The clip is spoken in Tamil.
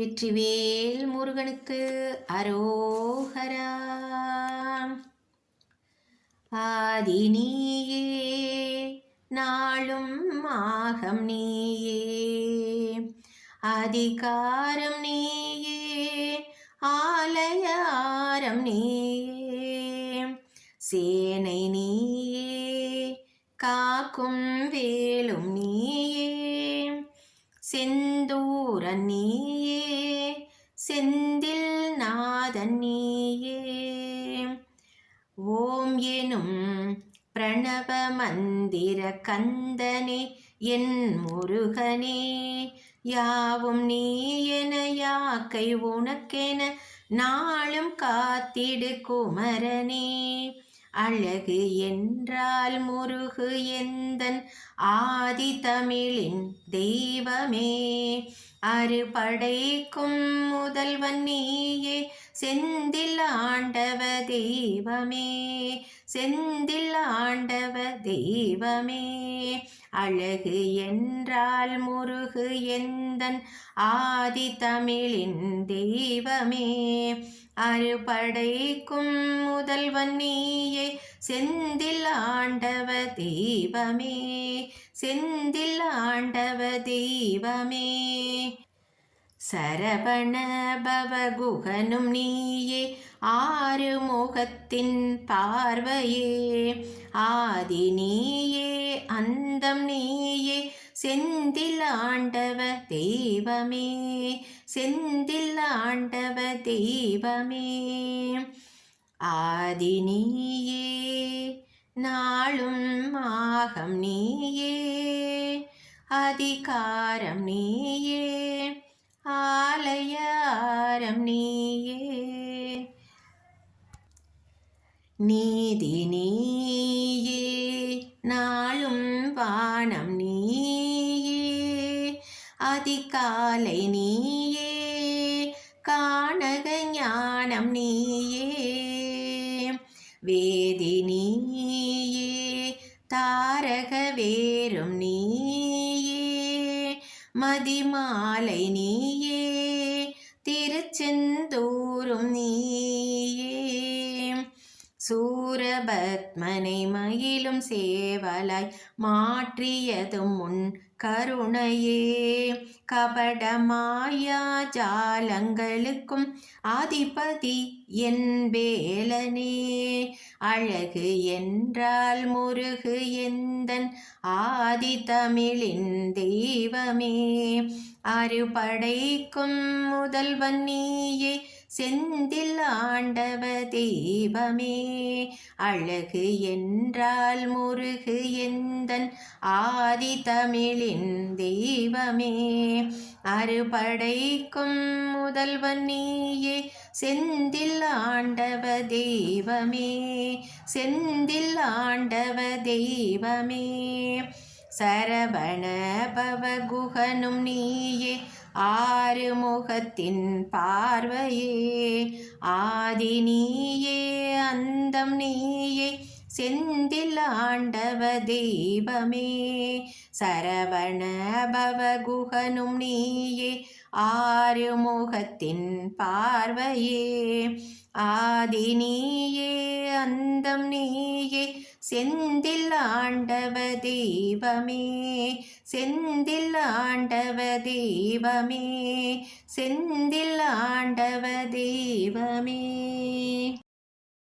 வெற்றிவேல் முருகனுக்கு அரோகரா. ஆதி நீயே நாளும் ஆகம் நீயே. அதிகாரம் நீயே ஆலயாரம் நீயே. சேனை நீயே காக்கும் வேலும் நீயே. செந்தூர நீயே செந்தில் நாதன் நீயே. ஓம் எனும் பிரணவ மந்திர கந்தனே என் முருகனே யாவும் நீ என யாக்கை உனக்கென நாளும் காத்திடு குமரனே. அழகு என்றால் முருகு எந்தன் ஆதி தமிழின் தெய்வமே. அறுபடைக்கும் முதல்வன் நீயே செந்தில் ஆண்டவ தெய்வமே. செந்தில் ஆண்டவ தெய்வமே. அழகு என்றால் முருகு எந்தன் ஆதி தமிழின் தெய்வமே. அறுபடைக்கும் முதல்வன் நீயே. செந்தில் ஆண்டவ தெய்வமே. செந்தில் ஆண்டவ தெய்வமே. சரவண பவகுகனும் நீயே. ஆறு முகத்தின் பார்வையே. ஆதி நீயே அந்தம் நீ செந்தில் ஆண்டவ தெய்வமே செந்தில் ஆண்டவ தெய்வமே. ஆதி நீயே நாளும் ஆகம் நீயே அதிகாரம் நீயே ஆலயாரம் நீயே. நீதி நீயே நாளும் வானம் நீ அதிகாலை நீயே காணக ஞானம் நீயே. வேதி நீயே தாரக வேறும் நீயே. மதிமாலை நீயே திருச்செந்தூரும் நீயே. சூரபத்மனை மயிலும் சேவலாய் மாற்றியதும் உன் கருணையே. கபடமாயா ஜாலங்களுக்கும் அதிபதி என் வேலனே. அழகு என்றால் முருகு எந்தன் ஆதி தமிழின் தெய்வமே. அறுபடைக்கும் முதல்வன் நீயே. செந்தில் ஆண்டவ தெய்வமே. அழகு என்றால் முருகு எந்தன் ஆதி தமிழின் தெய்வமே. அறுபடைக்கும் முதல்வன் நீயே செந்தில் ஆண்டவ தெய்வமே. செந்தில் ஆண்டவ தெய்வமே. சரவண பவகுகனும் நீயே ஆறு முகத்தின் பார்வையே. ஆதி நீயே அந்தம் நீயே செந்தில் ஆண்டவ தெய்வமே. சரவண பவகுகனும் நீயே ஆறு முகத்தின் பார்வையே. ஆதி நீயே அந்தம் நீயே செந்தில் ஆண்டவ தெய்வமே செந்தில் ஆண்டவ தெய்வமே செந்தில் ஆண்டவ தெய்வமே.